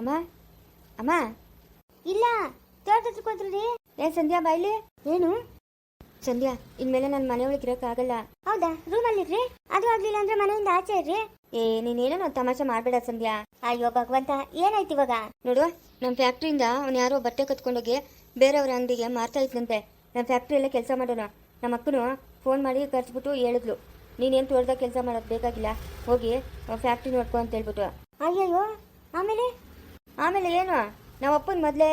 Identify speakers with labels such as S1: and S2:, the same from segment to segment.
S1: ಅಮ್ಮ? ಅಮ್ಮ?
S2: ಇಲ್ಲ ತೋಟದ ಕೂತ್ರಿ
S1: ಏ ಸಂಧ್ಯಾ ಬಾಯ್ಲಿ.
S2: ಏನು?
S1: ಸಂಧ್ಯಾ ಇನ್ಮೇಲೆ ನನ್ನ ಮನೆಯೊಳಗೆ ಇರೋಕ್ಕಾಗಲ್ಲ
S2: ಹೌದಾ? ರೂಮಲ್ಲಿರ್ರಿ? ಅದು ಆಗ್ಲಿಲ್ಲ ಅಂದ್ರೆ ಮನೆಯಿಂದ ಆಚೆ ಇರ್ರಿ.
S1: ಏ ನೀನೇನೋ ತಮಾಷೆ ಮಾಡ್ಬೇಡ ಸಂಧ್ಯಾ.
S2: ಅಯ್ಯೋ ಭಗವಂತ ಏನಾಯ್ತು ಇವಾಗ?
S1: ನೋಡು ನಮ್ಮ ಫ್ಯಾಕ್ಟ್ರಿಯಿಂದ ಅವ್ನು ಯಾರೋ ಬಟ್ಟೆ ಕತ್ಕೊಂಡೋಗಿ ಬೇರೆಯವ್ರ ಅಂಗಡಿಗೆ ಮಾರ್ತಾ ಇದ್ನಂತೆ. ನಮ್ಮ ಫ್ಯಾಕ್ಟ್ರಿಯಲ್ಲೇ ಕೆಲಸ ಮಾಡೋಣ ನಮ್ಮ ಅಕ್ಕನು ಫೋನ್ ಮಾಡಿ ಕರ್ಸ್ಬಿಟ್ಟು ಹೇಳಿದ್ಲು. ನೀನೇನು ತೋಟದಾಗ ಕೆಲಸ ಮಾಡೋದು ಬೇಕಾಗಿಲ್ಲ? ಹೋಗಿ ಫ್ಯಾಕ್ಟ್ರಿ ನೋಡ್ಕೊ ಅಂತ ಹೇಳ್ಬಿಟ್ಟು.
S2: ಅಯ್ಯಯ್ಯೋ ಆಮೇಲೆ?
S1: ಆಮೇಲೆ ಏನು? ನಮ್ಮ ಅಪ್ಪನ ಮೊದಲೇ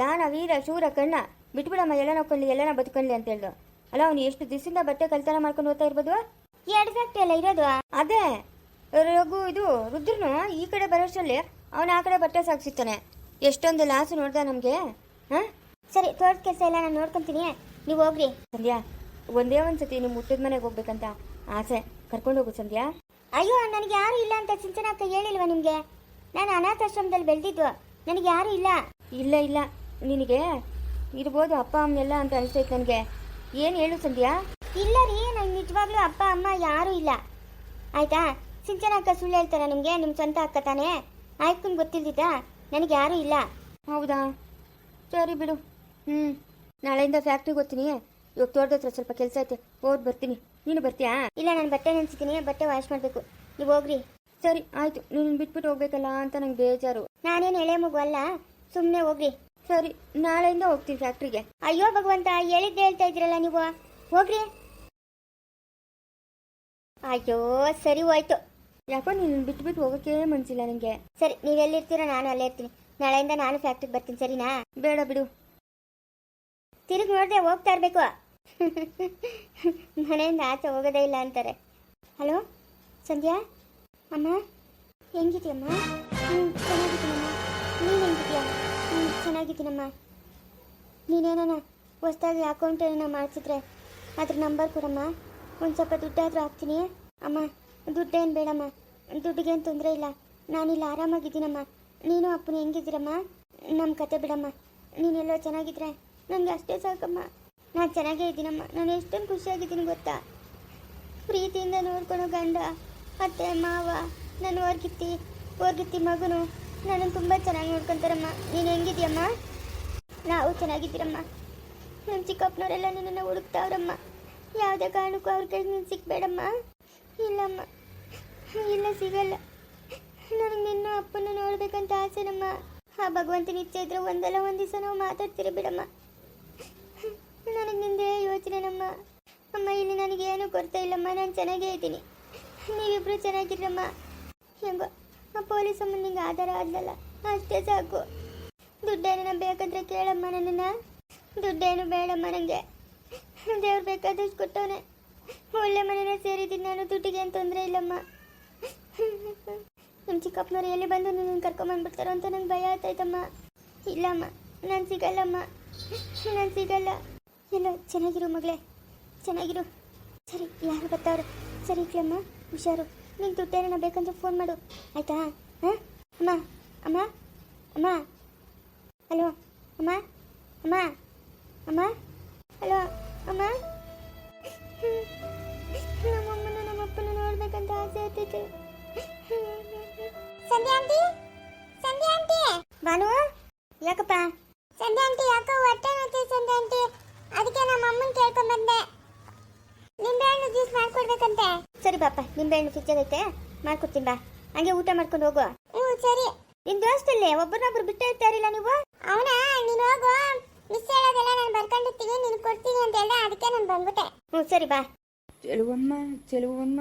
S1: ದಾನ ವೀರ ಶೂರ ಕಣ್ಣ ಬಿಟ್ಬಿಡಮ್ಮ ಎಲ್ಲ ನೋಕೊಳ್ಳಿ ಎಲ್ಲನ ಬದುಕೊಳ್ಳಿ ಅಂತ ಹೇಳ್ದು. ಅಲ್ಲ ಅವ್ನು ಎಷ್ಟು ದಿಸಿಂದ ಬಟ್ಟೆ ಕಲ್ತನ ಮಾಡ್ಕೊಂಡು ಓದ್ತಾ ಇರ್ಬೋದು?
S2: ಎರಡು ಫ್ಯಾಕ್ಟ್ರಿ ಅಲ್ಲ ಇರೋದು?
S1: ಅದೇ ರಘು ಇದು ರುದ್ರನು ಈ ಕಡೆ ಬರೋಷ್ಟರಲ್ಲಿ ಅವನ ಆ ಕಡೆ ಬಟ್ಟೆ ಸಾಗಿಸಿರ್ತಾನೆ ಎಷ್ಟೊಂದು ಲಾಸು ನೋಡ್ದ ನಮಗೆ ಹಾಂ?
S2: ಸರಿ ತೋಟದ ಕೆಲಸ ಎಲ್ಲ ನಾನು ನೋಡ್ಕೊಂತೀನಿ. ನೀವು ಹೋಗ್ರಿ.
S1: ಸಂಧ್ಯಾ ಒಂದೇ ಒಂದು ಸತಿ ನಿಮ್ಮ ಮುಟ್ಟದ ಮನೆಗೆ ಹೋಗ್ಬೇಕಂತ ಆಸೆ. ಕರ್ಕೊಂಡು ಹೋಗು ಸಂಧ್ಯಾ.
S2: ಅಯ್ಯೋ ನನಗೆ ಯಾರು ಇಲ್ಲ ಅಂತ ಸಿಂಚನ ಅಕ್ಕ ಹೇಳಿಲ್ವಾ ನಿಮಗೆ? ನಾನು ಅನಾಥಾಶ್ರಮದಲ್ಲಿ ಬೆಳೆದಿದ್ದು. ನನಗೆ ಯಾರು ಇಲ್ಲ.
S1: ಇಲ್ಲ ಇಲ್ಲ. ನಿನಗೆ ಇರ್ಬೋದು ಅಪ್ಪ ಅಮ್ಮನೆಲ್ಲ ಅಂತ ಅನಿಸ್ತೈತೆ ನನಗೆ. ಏನು ಹೇಳು ಸಂಧ್ಯಾ?
S2: ಇಲ್ಲ ರೀ ನಂಗೆ ನಿಜವಾಗ್ಲೂ ಅಪ್ಪ, ಅಮ್ಮ ಯಾರೂ ಇಲ್ಲ. ಆಯ್ತಾ? ಸಿಂಚನ ಅಕ್ಕ ಸುಳ್ಳು ಹೇಳ್ತಾರ ನಿಮಗೆ? ನಿಮ್ಮ ಸ್ವಂತ ಅಕ್ಕ ತಾನೇ? ಆಯ್ಕೊಂಡು ಗೊತ್ತಿಲ್ಲದಿದ್ದ ನನಗೆ ಯಾರೂ ಇಲ್ಲ.
S1: ಹೌದಾ? ಸರಿ ಬಿಡು. ಹ್ಞೂ ನಾಳೆಯಿಂದ ಫ್ಯಾಕ್ಟ್ರಿಗೆ ಹೋಗ್ತೀನಿ. ಇವಾಗ ತೋಟದ ಸ್ವಲ್ಪ ಕೆಲಸ ಐತೆ. ಹೋಗಿ ಬರ್ತೀನಿ. ನೀನು ಬರ್ತೀಯಾ?
S2: ಇಲ್ಲ, ನಾನು ಬಟ್ಟೆ ನೆನೆಸ್ತೀನಿ ಬಟ್ಟೆ ವಾಶ್ ಮಾಡಬೇಕು. ನೀವು ಹೋಗ್ರಿ.
S1: ಸರಿ, ಆಯ್ತು. ನೀನು ಬಿಟ್ಬಿಟ್ಟು ಹೋಗ್ಬೇಕಲ್ಲ ಅಂತ ನಂಗೆ ಬೇಜಾರು.
S2: ನಾನೇನು ಎಳೆ ಮಗು ಅಲ್ಲ? ಸುಮ್ಮನೆ ಹೋಗ್ರಿ.
S1: ಸರಿ, ನಾಳೆಯಿಂದ ಹೋಗ್ತೀನಿ ಫ್ಯಾಕ್ಟ್ರಿಗೆ.
S2: ಅಯ್ಯೋ ಭಗವಂತ, ಹೇಳಿದ್ದೆ ಹೇಳ್ತಾ ಇದ್ರಲ್ಲ ನೀವು? ಹೋಗ್ರಿ. ಅಯ್ಯೋ, ಸರಿ ಹೋಯ್ತು.
S1: ಯಾಕೋ ನೀನು ಬಿಟ್ಬಿಟ್ಟು ಹೋಗಕ್ಕೆ ಮನ್ಸಿಲ್ಲ ನನಗೆ
S2: ಸರಿ, ನೀವು ಎಲ್ಲಿರ್ತೀರೋ ನಾನು ಅಲ್ಲೇ ಇರ್ತೀನಿ. ನಾಳೆಯಿಂದ ನಾನು ಫ್ಯಾಕ್ಟ್ರಿಗೆ ಬರ್ತೀನಿ, ಸರಿನಾ?
S1: ಬೇಡ ಬಿಡು.
S2: ತಿರುಗಿ ನೋಡಿದ್ರೆ ಹೋಗ್ತಾ ಇರಬೇಕು. ಮನೆಯಿಂದ ಆಚೆ ಹೋಗೋದೇ ಇಲ್ಲ ಅಂತಾರೆ. ಹಲೋ, ಸಂಧ್ಯಾ? ಅಮ್ಮ, ಹೆಂಗಿದ್ಯಮ್ಮ? ಹ್ಞೂ ಚೆನ್ನಾಗಿದ್ದೀನಮ್ಮ? ನೀನು ಹೆಂಗಿದ್ಯಾ? ಚೆನ್ನಾಗಿದ್ದೀನಮ್ಮ? ನೀನೇನ ಹೊಸ್ದಾಗಿ ಅಕೌಂಟ್ ಏನೋ ಮಾಡಿಸಿದ್ರೆ ಅದ್ರ ನಂಬರ್ ಕೊಡಮ್ಮ. ಒಂದು ಸ್ವಲ್ಪ ದುಡ್ಡಾದರೂ ಹಾಕ್ತೀನಿ. ಅಮ್ಮ, ದುಡ್ಡೇನು ಬೇಡಮ್ಮ. ದುಡ್ಡಿಗೇನು ತೊಂದರೆ ಇಲ್ಲ. ನಾನಿಲ್ಲ ಆರಾಮಾಗಿದ್ದೀನಮ್ಮ. ನೀನು ಅಪ್ಪನ ಹೆಂಗಿದ್ದೀರಮ್ಮ? ನಮ್ಮ ಕತೆ ಬಿಡಮ್ಮ. ನೀನೆಲ್ಲೋ ಚೆನ್ನಾಗಿದ್ರೆ ನನಗೆ ಅಷ್ಟೇ ಸಾಕಮ್ಮ. ನಾನು ಚೆನ್ನಾಗೇ ಇದ್ದೀನಮ್ಮ. ನಾನು ಎಷ್ಟೊಂದು ಖುಷಿಯಾಗಿದ್ದೀನಿ ಗೊತ್ತಾ? ಪ್ರೀತಿಯಿಂದ ನೋಡ್ಕೊಳೋ ಗಂಡ ಅತ್ತೆ, ಮಾವ ನನ್ನ ಹೊರ್ಗಿತ್ತಿ ಹೊರ್ಗಿತ್ತಿ ಮಗನು ನನ್ನನ್ನು ತುಂಬ ಚೆನ್ನಾಗಿ ನೋಡ್ಕೊಂತಾರಮ್ಮ. ನೀನು ಹೆಂಗಿದ್ಯಮ್ಮ? ನಾವು ಚೆನ್ನಾಗಿದ್ದೀರಮ್ಮ. ನಮ್ಮ ಚಿಕ್ಕಪ್ಪನವರೆಲ್ಲ ನಿನ್ನನ್ನು ಹುಡುಕ್ತಾವ್ರಮ್ಮ. ಯಾವುದೇ ಕಾರಣಕ್ಕೂ ಅವ್ರ ಕೈಗೆ ನೀನು ಸಿಕ್ಬೇಡಮ್ಮ ಇಲ್ಲಮ್ಮ, ಇಲ್ಲ, ಸಿಗಲ್ಲ. ನನಗೆ ನಿನ್ನ ಅಪ್ಪನ ನೋಡ್ಬೇಕಂತ ಆಸೆನಮ್ಮ. ಆ ಭಗವಂತನ ಇಚ್ಛೆ ಇದ್ರೆ ಒಂದಲ್ಲ ಒಂದು ದಿವಸ ನಾವು ಮಾತಾಡ್ತೀರಿ ಬಿಡಮ್ಮ. ನನಗೆ ನಿಂದೇ ಯೋಚನೆನಮ್ಮ. ಅಮ್ಮ, ಇಲ್ಲಿ ನನಗೇನು ಕೊರತೆ ಇಲ್ಲಮ್ಮ. ನಾನು ಚೆನ್ನಾಗೇ ಇದ್ದೀನಿ. ನೀವಿಬ್ರು ಚೆನ್ನಾಗಿರಮ್ಮ ಹೆಂಗೋ, ಆ ಪೊಲೀಸ್ ಅಮ್ಮ ನಿಂಗೆ ಆಧಾರ ಆದ್ಲಲ್ಲ ಅಷ್ಟೇ ಸಾಕು. ದುಡ್ಡೇನ ಬೇಕಾದ್ರೆ ಕೇಳಮ್ಮ ನನ್ನನ್ನು. ದುಡ್ಡೇನು ಬೇಡಮ್ಮ ನನಗೆ ದೇವ್ರು ಬೇಕಾದಷ್ಟು ಕೊಟ್ಟವನೇ. ಒಳ್ಳೆ ಮನೇನ ಸೇರಿದ್ದೀನಿ ನಾನು, ದುಡ್ಡಿಗೆ ಏನು ತೊಂದರೆ ಇಲ್ಲಮ್ಮ. ನಿಮ್ಮ ಚಿಕ್ಕಪ್ಪನವ್ರು ಎಲ್ಲಿ ಬಂದು ನನ್ನ ಕರ್ಕೊಂಬಂದ್ಬಿಡ್ತಾರೋ ಅಂತ ನಂಗೆ ಭಯ ಆಯ್ತಾಯ್ತಮ್ಮ ಇಲ್ಲಮ್ಮ, ನಾನು ಸಿಗಲ್ಲಮ್ಮ. ನಾನು ಸಿಗಲ್ಲ. ಎಲ್ಲ, ಚೆನ್ನಾಗಿರು ಮಗಳೇ. ಚೆನ್ನಾಗಿರು. ಸರಿ, ಯಾರು ಬರ್ತಾವ್ರೆ? ಸರಿ ಇಕ್ಲಮ್ಮ ಹುಷಾರು. ನಿಂಗೆ ದುಡ್ಡೇನ ಬೇಕಂದ್ರೆ ಫೋನ್ ಮಾಡು. ಆಯ್ತಾ? ಹಾಂ? ಅಮ್ಮ ಅಮ್ಮ ಅಮ್ಮ. ಹಲೋ, ಅಮ್ಮ ಅಮ್ಮ ಅಮ್ಮ. ಹಲೋ, ಅಮ್ಮ. ನಮ್ಮಮ್ಮನ, ನಮ್ಮಪ್ಪನ ನೋಡ್ಬೇಕಂತ ಆಸೆ ಆಗ್ತೈತೆ ಸಂಧ್ಯಾ ಆಂಟಿ? ಸಂಧ್ಯಾ ಆಂಟಿ? ಬಾನು ಯಾಕಪ್ಪ? ಸಂಧ್ಯಾ ಆಂಟಿ, ಯಾಕೋ ಹೊಟ್ಟೆ ನೋಯ್ತು ಸಂಧ್ಯಾ ಆಂಟಿ? ಅದಕ್ಕೆ ನಮ್ಮ ಅಮ್ಮನ ಕೇಳ್ಕೊಂಡ್ ಬಂದೆ. ನಿಂಬೆಹಣ್ಣು ಜ್ಯೂಸ್ ಮಾಡ್ಕೊಡ್ಬೇಕಂತೆ. ಸರಿ ಪಾಪ ನಿಂಬೆಹಣ್ಣು ಫ್ರಿಜ್ಜಲ್ಲಿ ಐತೆ ಮಾಡ್ಕೊಡ್ತೀನಿ ಬಾ. ಹಂಗೆ ಊಟ ಮಾಡ್ಕೊಂಡು ಹೋಗು ಹ್ಞೂ ಸರಿ. ನಿನ್ ದೋಸ್ತಲ್ಲಿ ಒಬ್ಬರನ್ನೊಬ್ರು ಬಿಟ್ಟು ಇರ್ತಾರಿಲ್ಲ ನೀವು? ಅವನ ನೀನು ಹೋಗು. ಮಿಸ್ ಹೇಳೋದೆಲ್ಲ ನಾನು ಬರ್ಕೊಂಡಿರ್ತೀನಿ ನೀನು ಕೊಡ್ತೀನಿ ಅಂತ ಹೇಳ್ದೆ ಅದಕ್ಕೆ ನಾನು ಬಂದ್ಬಿಟ್ಟೆ. ಹ್ಞೂ ಸರಿ ಬಾ.
S1: ಚೆಲುವಮ್ಮ ಚೆಲುವಮ್ಮ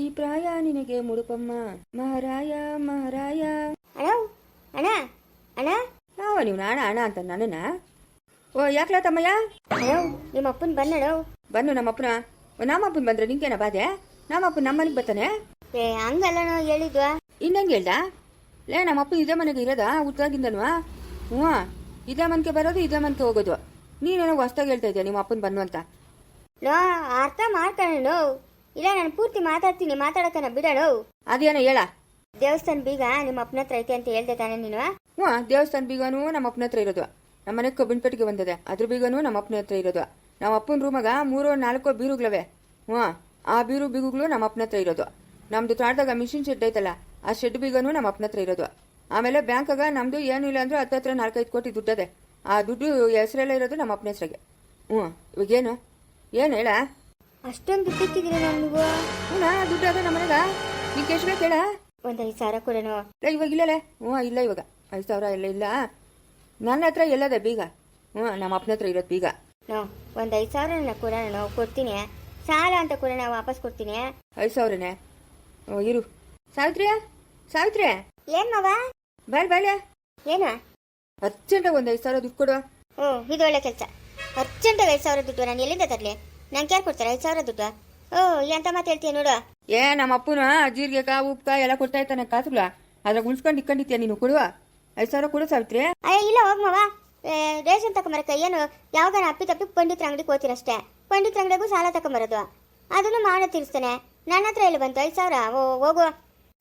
S1: ಈ ಪ್ರಾಯ ನಿನಗೆ ಮುಡುಪಮ್ಮ. ಮಹಾರಾಯ ಮಹಾರಾಯ.
S2: ಅಣ್ಣ ಅಣ್ಣ ಅಣ್ಣ.
S1: ಓ ನೀವು ನಾಣ ಅಣ್ಣ ಅಂತ ನನ್ನನ್ನ? ಓ ಯಾಕ್ಲ ತಮ್ಮಯ್ಯ?
S2: ಅಣ್ಣ ನಿಮ್ಮ ಅಪ್ಪನ ಬಂದಣ್ಣ
S1: ಬನ್ನು ನಮ್ಮಪ್ಪನ. ನಮ್ಮಪ್ಪನ ಬಂದ್ರೆ ನಿಂಗೇನ ಬಾಧೆ? ನಮ್ಮಪ್ಪ ನಮ್ಮ ಮನೆಗೆ ಬರ್ತಾನೆ?
S2: ಏ ಹಂಗಲ್ಲ ಹೇಳಿದ್ವಾ?
S1: ಇನ್ನಂಗೆ ಹೇಳ್ದ? ಲೇ ನಮ್ಮಪ್ಪ ಇದೇ ಮನೆಗೆ ಇರೋದಾ? ಉದ್ದಾಗಿಂದನು ಹ್ಞೂ ಇದೇ ಮನೆಗೆ ಬರೋದು ಇದೇ ಮನೆಗೆ ಹೋಗೋದು. ನೀನೇನೋ ಹೊಸ್ದಾಗಿ ಹೇಳ್ತಾ ಇದ್ಯಾ ನಿಮ್ಮ ಅಪ್ಪನ ಬನ್ನು ಅಂತ?
S2: ನೋ ಅರ್ಥ ಮಾಡ್ಕೊಳ್ಳೋಣ ಇಲ್ಲ ನಾನು ಪೂರ್ತಿ ಮಾತಾಡ್ತೀನಿ ಮಾತಾಡಕನ ಬಿಡೋಣ
S1: ಅದೇನೋ ಹೇಳ.
S2: ದೇವಸ್ಥಾನ ಬೀಗ ನಿಮ್ಮ ಅಪ್ಪನ ಹತ್ರ ಐತೆ ಅಂತ ಹೇಳ್ದೆ ತಾನೇ ನೀನು?
S1: ಹ್ಞೂ ದೇವಸ್ಥಾನ ಬೀಗನೂ ನಮ್ಮ ಅಪ್ಪನ ಹತ್ರ ಇರೋದು. ನಮ್ಮ ಮನೆಗೆ ಕಬ್ಬಿನಪೇಟೆಗೆ ಬಂದದೆ. ಅದ್ರ ಬೀಗನೂ ನಮ್ಮ ಅಪ್ಪನ ಹತ್ರ ಇರೋದು. ನಮ್ಮ ಅಪ್ಪನ ರೂಮಾಗ ಮೂರೋ ನಾಲ್ಕೋ ಬೀರುಗಳವೆ. ಹ್ಞೂ ಆ ಬೀರು ಬೀಗುಗಳು ನಮ್ಮ ಅಪ್ಪನ ಹತ್ರ ಇರೋದು. ನಮ್ದು ತೋಟದಾಗ ಮಿಷಿನ್ ಶೆಡ್ ಐತಲ್ಲ ಆ ಶೆಡ್ ಬೀಗನೂ ನಮ್ಮ ಅಪ್ಪನ ಹತ್ರ ಇರೋದು.
S3: ಆಮೇಲೆ ಬ್ಯಾಂಕಾಗ ನಮ್ಮದು ಏನು ಇಲ್ಲ ಅಂದ್ರೆ ಹತ್ತತ್ರ ನಾಲ್ಕೈದು ಕೋಟಿ ದುಡ್ಡದೆ. ಆ ದುಡ್ಡು ಹೆಸರೆಲ್ಲ ಇರೋದು ನಮ್ಮ ಅಪ್ಪನ ಹೆಸರಿಗೆ. ಹ್ಞೂ ಇವಾಗೇನು? ಏನು ಹೇಳ?
S2: ಅಷ್ಟೊಂದು ದುಡ್ಡು ಇಟ್ಟಿದ್ದೀರಾ ನಾನು ನೀವು
S3: ಹ್ಞೂ ದುಡ್ಡು ಅದ ನಮ್ಮ ಮನೆಗ. ಎಷ್ಟು ಬೇಕು ಹೇಳ.
S2: ಒಂದು ಐದು ಸಾವಿರ ಕೊಡೋಣ
S3: ಇಲ್ಲ ಇವಾಗ ಇಲ್ಲಲೇ. ಹ್ಞೂ ಇಲ್ಲ ಇವಾಗ. ಐದು ಸಾವಿರ ಇಲ್ಲ ಇಲ್ಲ. ನನ್ನ ಹತ್ರ ಎಲ್ಲದೆ ಬೀಗ. ಹ್ಞೂ ನಮ್ಮ ಅಪ್ಪನ ಹತ್ರ ಇರೋದು ಬೀಗ.
S2: ನೋ ಒಂದು ಐದು ಸಾವಿರ ನಾನು ಕೊಡೋಣ ನಾವು ಕೊಡ್ತೀನಿ. ಸಾಲ ಅಂತ ಕೊಡೋಣ ವಾಪಸ್ ಕೊಡ್ತೀನಿ.
S3: ಐದು ಸಾವಿರನೇ? ಓ ಇರು. ಸಾವಿತ್ರಿಯ? ಸಾವಿತ್ರಿ
S2: ಏನ್ ಮಾವ?
S3: ಬಾಯ್ ಬಾಯ್ಲೆ
S2: ಏನು?
S3: ಅರ್ಜೆಂಟಾಗಿ ಒಂದು ಐದು ಸಾವಿರ ದುಡ್ಡು ಕೊಡು.
S2: ಓ ಇದು ಒಳ್ಳೆ ಕೆಲಸ. ಅರ್ಜೆಂಟಾಗಿ ಐದು ಸಾವಿರ ದುಡ್ಡು ನಾನು ಎಲ್ಲಿಂದ ತರ್ಲಿ? ನಂಗೆ ಯಾರು ಕೊಡ್ತಾರೆ ಐದು ಸಾವಿರ ದುಡ್ಡು? ಓ ಎಂತ ಮಾತು ಹೇಳ್ತೀಯ ನೋಡು.
S3: ಏ ನಮ್ಮ ಅಪ್ಪನ ಜೀರಿಗೆ ಕಾ ಉಪ್ಕ ಎಲ್ಲ ಕೊಡ್ತಾ ಇರ್ತಾನೆ ಕಾಸುಗಳ. ಅದ್ರಾಗ ಉಳ್ಸ್ಕೊಂಡು ಇಕ್ಕೊಂಡಿತ್ತೀಯ ನೀನು ಕೊಡುವ? ಐದು ಸಾವಿರ ಕೊಡು ಸಾವಿತ್ರಿ
S2: ಅಯ್ಯ ಇಲ್ಲ ಹೋಗ್ ಮಾವ. ರೇಷನ್ ತಗೊಂಬರಕ್ಕೆ ಏನು ಯಾವಾಗ ಅಪ್ಪಿ ತಪ್ಪಿ ಪಂಡಿತ್ರ ಅಂಗಡಿಗೆ ಹೋಗ್ತೀರಷ್ಟೇ? ಪಂಡಿತರ ಅಂಗಡಿಗೂ ಸಾಲ ತಗೊಂಬರೋದು ಅದನ್ನು ಮಾವನ ತೀರಿಸ್ತಾನೆ. ನನ್ನ ಹತ್ರ ಎಲ್ಲಿ ಬಂತು? ಐದು ಸಾವಿರ? ಓ ಹೋಗು.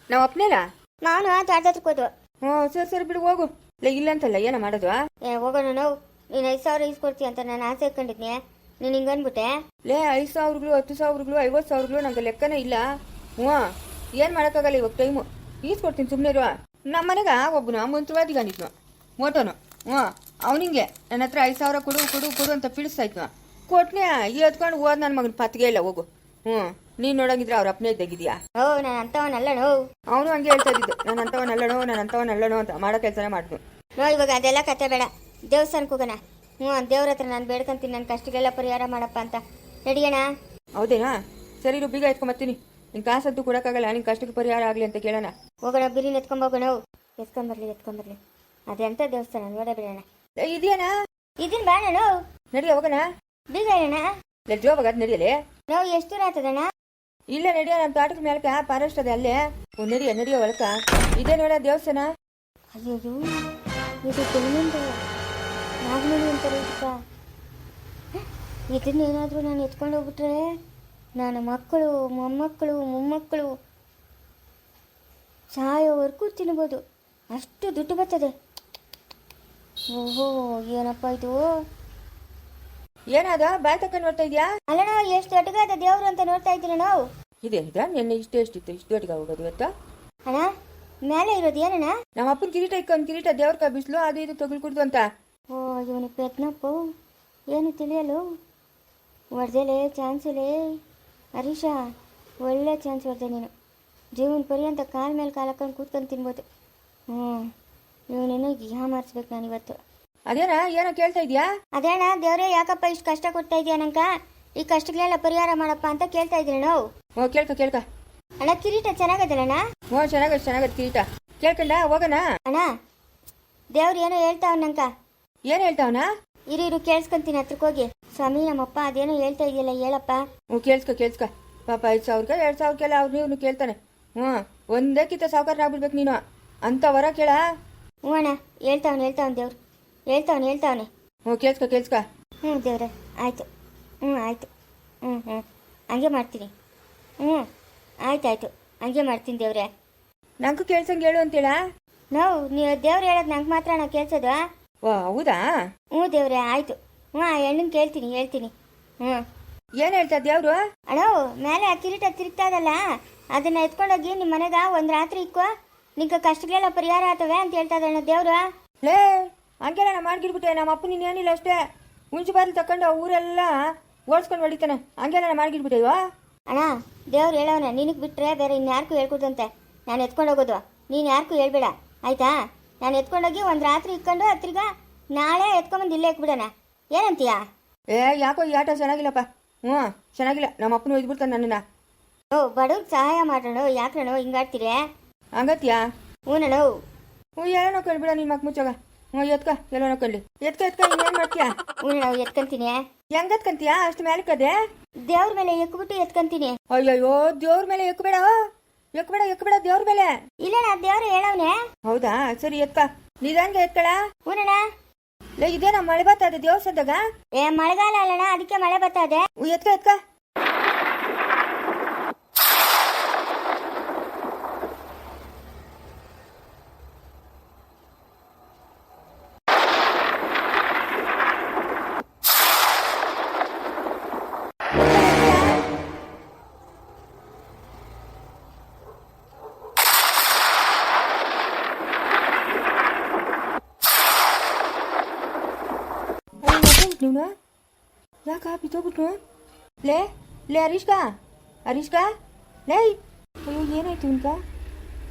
S3: ನಾವು ಅಪ್ಪನೇಲ
S2: ಮಾವನು ತೋಟದ ಹತ್ರಕ್ಕೆ ಹೋದ್ವು
S3: ಹ್ಞೂ ಸರಿ ಸರಿ ಬಿಡು ಹೋಗು. ಇಲ್ಲ ಇಲ್ಲ ಅಂತಲ್ಲ ಏನ ಮಾಡೋದು?
S2: ಏ ಹೋಗೋಣ ನಾವು. ನೀನು ಐದು ಸಾವಿರ ಇಸ್ಕೊಡ್ತೀಯ ಅಂತ ನಾನು ಆಸೆ ಇಟ್ಕೊಂಡಿದ್ನಿ. ನೀನು ಹಿಂಗೆ ಅಂದ್ಬಿಟ್ಟೆ?
S3: ಲೇ ಐದು ಸಾವಿರಗಳು ಹತ್ತು ಸಾವಿರಗಳು ಐವತ್ತು ಸಾವಿರಗಳು ನಂಗೆ ಲೆಕ್ಕನೇ ಇಲ್ಲ. ಹ್ಞೂ ಏನು ಮಾಡೋಕ್ಕಾಗಲ್ಲ ಇವಾಗ ಟೈಮು ಈಸ್ಕೊಡ್ತೀನಿ ಸುಮ್ಮನೆ ಇರುವ ನಮ್ಮ ಮನೆಗೆ ಒಬ್ಬನು ಮಂತ್ರವಾದಿಗಾನಿದ್ನು ಮೋಟೋನು. ಹ್ಞೂ. ಅವನಿಗೆ ನನ್ನ ಹತ್ರ ಐದು ಸಾವಿರ ಕೊಡು ಕೊಡು ಕೊಡು ಅಂತ ಪೀಡಿಸ್ತಾ ಕೊಟ್ನೆ ಎತ್ಕೊಂಡು ಹೋದ್ ನನ್ನ ಮಗನ ಪತ್ಗೆ ಇಲ್ಲ ಹೋಗು. ಹ್ಞೂ ನೀನು ನೋಡಂಗಿದ್ರೆ ಅವ್ರ ಅಪ್ನೇ ತೆಗಿದ್ಯಾ?
S2: ಓ ನಾನು ಅಂಥವನಲ್ಲ ನೋ
S3: ಅವನು ಹಂಗೆ ಹೇಳ್ತಾ ಇದ್ದಿದ್ದು ನಾನು ಅಂತವನಲ್ಲಣೋ ನಾನು ಅಂತವನಲ್ಲಣೋ ಅಂತ ಮಾಡೋ ಕೆಲಸನೇ ಮಾಡಿದ್ನು
S2: ನೋ ಇವಾಗ ಅದೆಲ್ಲ ಕತೆ ಬೇಡ. ದೇವಸ್ಥಾನಕ್ಕೆ ಹೋಗೋಣ. ಹ್ಞೂ ದೇವ್ರ ಹತ್ರ ನಾನು ಬೇಡ್ಕೊಂತೀನಿ ನನ್ನ ಕಷ್ಟಗೆಲ್ಲ ಪರಿಹಾರ ಮಾಡಪ್ಪ ಅಂತ. ನಡಿಯೋಣ
S3: ಹೌದೇನಾ? ಸರಿ ಇರು ಬೀಗ ಎತ್ಕೊಂಬತ್ತೀನಿ ನಿನ್ ಕಾಸಂತೂ ಕೊಡಕ್ಕಾಗಲ್ಲ ನಿನ್ ಕಷ್ಟಕ್ಕೆ ಪರಿಹಾರ ಆಗಲಿ ಅಂತ ಕೇಳೋಣ.
S2: ಹೋಗೋಣ ಬಿರಿನ ಎತ್ಕೊಂಬೋಗೋಣ ಎತ್ಕೊಂಬರ್ಲಿ ಎತ್ಕೊಂಬರ್ಲಿ ಅದೆಂತ ದೇವಸ್ಥಾನ ನೋಡೇ ಬಿಡೋಣ
S3: ಇದೆಯೇನಾ?
S2: ಇದನ್ ಬೇಡಣ
S3: ನಡಿ ಹೋಗೋಣ
S2: ಬೀಗ
S3: ಅಣ್ಣ. ಹೋಗೋದು ನಡಿಯಲೇ.
S2: ನಾವು ಎಷ್ಟು ದೂರ ಆಗ್ತದಣ್ಣ
S3: ಇಲ್ಲ ನಡಿಯ ನಮ್ಮ ತೋಟದ ಮೇಲ್ಕ ಫಾರೆಸ್ಟ್ ಅದ ಅಲ್ಲೇ. ಒಂದ್ ನಡಿಯ ನಡಿಯ ಒಳಕ ಇದೇ ನೋಡ ದೇವಸ್ಥಾನ.
S2: ಅಯ್ಯೋ ಇದು ಬೆಳ್ಳಿಂದು ನಾಗಮಣಿ ಅಂತಾರೆ ಇದಕ್ಕ. ಇದನ್ನೇನಾದರೂ ನಾನು ಎತ್ಕೊಂಡು ಹೋಗ್ಬಿಟ್ರೆ ನನ್ನ ಮಕ್ಕಳು ಮೊಮ್ಮಕ್ಕಳು ಮೊಮ್ಮಕ್ಕಳು ಸಾಯೋವರೆಗೂ ತಿನ್ಬೋದು. ಅಷ್ಟು ದುಡ್ಡು ಬರ್ತದೆ. ಓಹೋ ಏನಪ್ಪ ಇದು?
S3: ಏನಾದ ಬಾಯ್ ತಕ್ಕ ನೋಡ್ತಾ ಇದ್ಯಾ?
S2: ಅಲ್ಲಣ್ಣ ಎಷ್ಟು ದೊಡ್ಡಗಾದ ದೇವ್ರು ಅಂತ ನೋಡ್ತಾ ಇದ್ದೀನ ನಾವು?
S3: ಇದೆ ನಿನ್ನೆ ಇಷ್ಟೇ ಎಷ್ಟಿತ್ತು ಇಷ್ಟು ದೊಡ್ಡಗ ಹೋಗೋದು ಇವತ್ತು.
S2: ಅಣ್ಣ ಮೇಲೆ ಇರೋದು ಏನಣ್ಣ?
S3: ನಮ್ಮ ಅಪ್ಪನ ಕಿರೀಟ ಇಕ್ಕೊಂಡ್ ಕಿರೀಟ ದೇವ್ರ ಕೈ ಬಿಸ್ಲು ಅದು ಇದು ತಗಲ್ ಕುಡ್ದು ಅಂತ.
S2: ಓ ಇವನಿಗೆ ಪೆತ್ನಪ್ಪು ಏನು ತಿಳಿಯಲು? ಹೊಡೆದಲೇ ಚಾನ್ಸಲೇ? ಹರೀಶ ಒಳ್ಳೆ ಚಾನ್ಸ್ ಹೊಡೆದೆ ನೀನು. ಜೀವನ ಪರ್ಯಂತ ಕಾಲ ಮೇಲೆ ಕಾಲು ಹಾಕೊಂಡು ಕೂತ್ಕೊಂಡು ತಿನ್ಬೋದು. ಹ್ಞೂ ಇವನೇನೋ ಯಾ ಮಾರ್ಸ್ಬೇಕು ನಾನು ಇವತ್ತು
S3: ಅದೇನಾ ಏನೋ ಕೇಳ್ತಾ ಇದೆಯಾ?
S2: ಅದೇಣ ದೇವ್ರೇ ಯಾಕಪ್ಪ ಇಷ್ಟು ಕಷ್ಟ ಕೊಡ್ತಾ ಇದೆಯಾ ನಂಕ ಈ ಕಷ್ಟಗಳೆಲ್ಲ ಪರಿಹಾರ ಮಾಡಪ್ಪ ಅಂತ ಕೇಳ್ತಾ ಇದ್ರಿ ನಾವು.
S3: ಓ ಕೇಳ್ಕ ಕೇಳ್ಕ.
S2: ಅಣ್ಣ ಕಿರೀಟ ಚೆನ್ನಾಗದಲ್ಲಣ್ಣ?
S3: ಓ ಚೆನ್ನಾಗತ್ ಚೆನ್ನಾಗದ ಕಿರೀಟ. ಕೇಳ್ಕೊಂಡ ಹೋಗೋಣ?
S2: ಅಣ್ಣ ದೇವ್ರು ಏನೋ ಹೇಳ್ತಾವ ನಂಕ
S3: ಏನ್ ಹೇಳ್ತಾವನ?
S2: ಇರು ಇರು ಕೇಳಿಸ್ಕೊಂತೀನಿ ಹತ್ರಕ್ಕೆ ಹೋಗಿ. ಸ್ವಾಮಿ ನಮ್ಮಪ್ಪ ಅದೇನೋ ಹೇಳ್ತಾ ಇದೆಯಲ್ಲ ಹೇಳಪ್ಪ.
S3: ಹ್ಞೂ ಕೇಳಿಸ್ಕೊ ಕೇಳಿಸ್ಕೊ. ಪಾಪ ಐದು ಸಾವಿರಕ್ಕೆ ಎರಡು ಸಾವಿರಕ್ಕೆಲ್ಲ ಅವ್ರು ನೀವು ಕೇಳ್ತಾನೆ. ಹ್ಞೂ ಒಂದೇ ಕಿತ್ತ ಸಾವುಕಾರ ಆಗ್ಬಿಡ್ಬೇಕು ನೀನು. ಅಂತ ವರ ಕೇಳ.
S2: ಹ್ಞೂ ಅಣ್ಣ ಹೇಳ್ತಾವನೆ ದೇವ್ರ. ದೇವ್ರು ಹೇಳ್ತಾವ್ನೆ ಹೇಳ್ತಾವನೆ.
S3: ಹ್ಞೂ ಕೇಳ್ಸ್ಕೊ ಕೇಳ್ಸ್ಕ.
S2: ಹ್ಞೂ ದೇವ್ರೆ ಆಯಿತು. ಹ್ಞೂ ಆಯಿತು. ಹ್ಞೂ ಹ್ಞೂ. ಹಂಗೆ ಮಾಡ್ತೀನಿ. ಹ್ಞೂ ಆಯ್ತು ಆಯಿತು. ಹಂಗೆ ಮಾಡ್ತೀನಿ ದೇವ್ರೆ.
S3: ನಂಗೂ ಕೇಳ್ಸಂಗೆ ಹೇಳು ಅಂತೇಳ?
S2: ನಾವು ನೀವು ದೇವ್ರು ಹೇಳೋದು ನಂಗೆ ಮಾತ್ರ ನಾ ಕೇಳ್ಸೋದು?
S3: ಓ ಹೌದಾ?
S2: ಹ್ಞೂ ದೇವ್ರೆ ಆಯಿತು. ಹ್ಞೂ ಆ ಹೆಣ್ಣನ್ನು ಕೇಳ್ತೀನಿ ಹೇಳ್ತೀನಿ. ಹ್ಞೂ.
S3: ಏನು ಹೇಳ್ತಾ ದೇವ್ರು?
S2: ಅಣ್ಣ ಮೇಲೆ ಆ ಕಿರೀಟ ತಿರುಗ್ತಾ ಇದಲ್ಲ? ಅದನ್ನ ಎತ್ಕೊಂಡೋಗಿ ನಿಮ್ಮ ಮನೆಗ ಒಂದು ರಾತ್ರಿ ಇಕ್ಕೋ. ನಿಂಗೆ ಕಷ್ಟಗಳೆಲ್ಲ ಪರಿಹಾರ ಆತವೆ ಅಂತ ಹೇಳ್ತಾ ಇದ್ದಾಳೆ ದೇವ್ರ.
S3: ಲೇ ಹಂಗೆಲ್ಲ ನಾ ಮಾಡ್ಗಿರ್ಬಿಟ್ಟೆ ನಮ್ಮ ಅಪ್ಪ ನೀನು ಏನಿಲ್ಲ ಅಷ್ಟೇ. ಮುಂಚೆ ಬಾರಿ ತಕೊಂಡು ಊರೆಲ್ಲ ಓಡಿಸ್ಕೊಂಡು ಹೊಡಿತಾನೆ ಹಂಗೆಲ್ಲ ನಾ ಮಾಡ್ಗಿರ್ಬಿಟ್ಟೆ ಇವ.
S2: ಅಣ್ಣ ದೇವ್ರು ಹೇಳವನ ನಿನಗೆ ಬಿಟ್ರೆ ಬೇರೆ ಇನ್ಯಾರ್ಗೂ ಹೇಳ್ಕೊಡ್ದಂತೆ. ನಾನು ಎತ್ಕೊಂಡು ಹೋಗೋದು. ನೀನು ಯಾರಿಗೂ ಹೇಳ್ಬೇಡ. ಆಯ್ತಾ? ನಾನು ಎತ್ಕೊಂಡೋಗಿ ಒಂದು ರಾತ್ರಿ ಇಕ್ಕೊಂಡು ಹತ್ರಿಗ ನಾಳೆ ಎತ್ಕೊಂಬಂದು ಇಲ್ಲೇ ಇಕ್ಬಿಡೋಣ. ಏನಂತೀಯ?
S3: ಏ ಯಾಕೋ ಈ ಆಟ ಚೆನ್ನಾಗಿಲ್ಲಪ್ಪ. ಹ್ಞೂ ಚೆನ್ನಾಗಿಲ್ಲ. ನಮ್ಮ ಅಪ್ಪನ ಒಯ್ದ್ಬಿಡ್ತಾನೆ ನನ್ನನ್ನು.
S2: ಓ ಬಡವ್ರಿಗೆ ಸಹಾಯ ಮಾಡೋಣ ಯಾಕ್ರಣೋ ಹಿಂಗಾಡ್ತೀರಿ?
S3: ಹಂಗತ್ಯಾ
S2: ಹ್ಞೂನಣ್ಣ
S3: ಹ್ಞೂ ಏನೋ ನೋಡ್ಕೊಂಡು ಬಿಡ ನಿಮ್ಮ ಮಕ್ಕ ಮುಚ್ಚೋಗ. ಹ್ಞೂ ಎತ್ಕ ಎಲ್ಲ ನೋಡ್ಕೊಳ್ಳಿ ಎತ್ಕ ಎತ್ಕ ಇನ್ನೇನು ಮಾಡ್ತೀಯಾ?
S2: ಹ್ಞೂನಣ್ಣ ಎತ್ಕೊಂತೀನಿ.
S3: ಹೆಂಗತ್ಕಂತೀಯಾ? ಅಷ್ಟು ಕದೆ
S2: ದೇವ್ರ ಮೇಲೆ ಎಕ್ಬಿಟ್ಟು ಎತ್ಕೊಂತೀನಿ.
S3: ಅಯ್ಯಯ್ಯೋ ದೇವ್ರ ಮೇಲೆ ಎಕ್ಬೇಡ ಎಕ್ಬೇಡ ಎಕ್ಬೇಡ ದೇವ್ರ ಮೇಲೆ.
S2: ಇಲ್ಲಣ್ಣ ದೇವ್ರ ಹೇಳವನೆ.
S3: ಹೌದಾ? ಸರಿ ಎತ್ಕ. ನಿಧಾನ್ಗೆ ಎತ್ಕಳ?
S2: ಹ್ಞೂನಣ್ಣ
S3: ಲೇ ಇದೇನ ಮಳೆ ಬರ್ತದೆ ದೇವಸ್ಥಾನದಾಗ
S2: ಏ ಮಳೆಗಾಲ ಅಲ್ಲಣ್ಣ ಅದಕ್ಕೆ ಮಳೆ ಬರ್ತಾ ಇದೆ.
S3: ಹ್ಞೂ, ಎತ್ಕ ಎತ್ಕ. ಯಾಕ ಬಿದ್ದೋಗ್ಬಿಟ್ನು ಲೇ ಲೇ ಹರೀಶ್ಕಾ ಹರೀಶ್ಕಾ ಲೇ ಅಯ್ಯೋ ಏನಾಯ್ತು ಇವನ್ಕ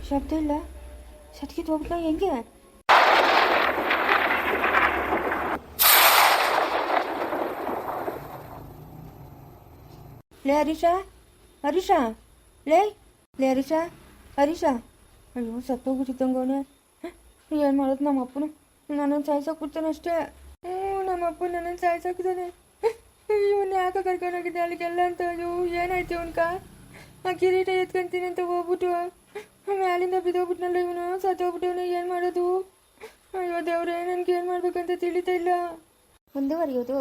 S3: ಶಬ್ದ ಇಲ್ಲ ಸತ್ಕಿತ್ ಹೋಗ್ಬಿಟ್ನ ಹೆಂಗೆ ಲೇ ಹರೀಶ ಹರೀಶ ಲೇ ಲೇ ಹರೀಶ ಹರೀಶ ಅಯ್ಯೋ ಸತ್ತೋಗ್ಬಿಟ್ಟಿದ್ದಂಗೆ ಅವನೇ ಏನು ಮಾಡೋದು ನಮ್ಮ ಅಪ್ಪನು ನನ್ನನ್ನು ಸಾಯ್ಸೋಕ್ಬಿಡ್ತಾನೆ ಅಷ್ಟೇ ಹ್ಞೂ ನಮ್ಮ ಅಪ್ಪ ನನ್ನನ್ನು ಸಾಯ್ಸಾಕಿದ್ದಾನೆ ಇವನ್ನ ಯಾಕೆ ಕರ್ಕೊಂಡೋಗಿದ್ದೆ? ಅಲ್ಲಿಗೆಲ್ಲ ಅಂತ ಅಯ್ಯೋ ಏನಾಯ್ತು ಇವನ್ಕ ಆ ಕಿರೀಟ ಎತ್ಕೊಂತೀನಿ ಅಂತ ಹೋಗ್ಬಿಟ್ಟು ಮ್ಯಾಲಿಂದ ಬಿದ್ದೋಗ್ಬಿಟ್ನಲ್ಲ ಇವನು, ಸತ್ತೋಗ್ಬಿಟ್ಟವನು, ಏನು ಮಾಡೋದು? ಅಯ್ಯೋ ದೇವ್ರೆ ನನಗೆ ಏನು ಮಾಡ್ಬೇಕಂತ ತಿಳಿತಾ ಇಲ್ಲ.
S1: ಮುಂದುವರಿಯೋದು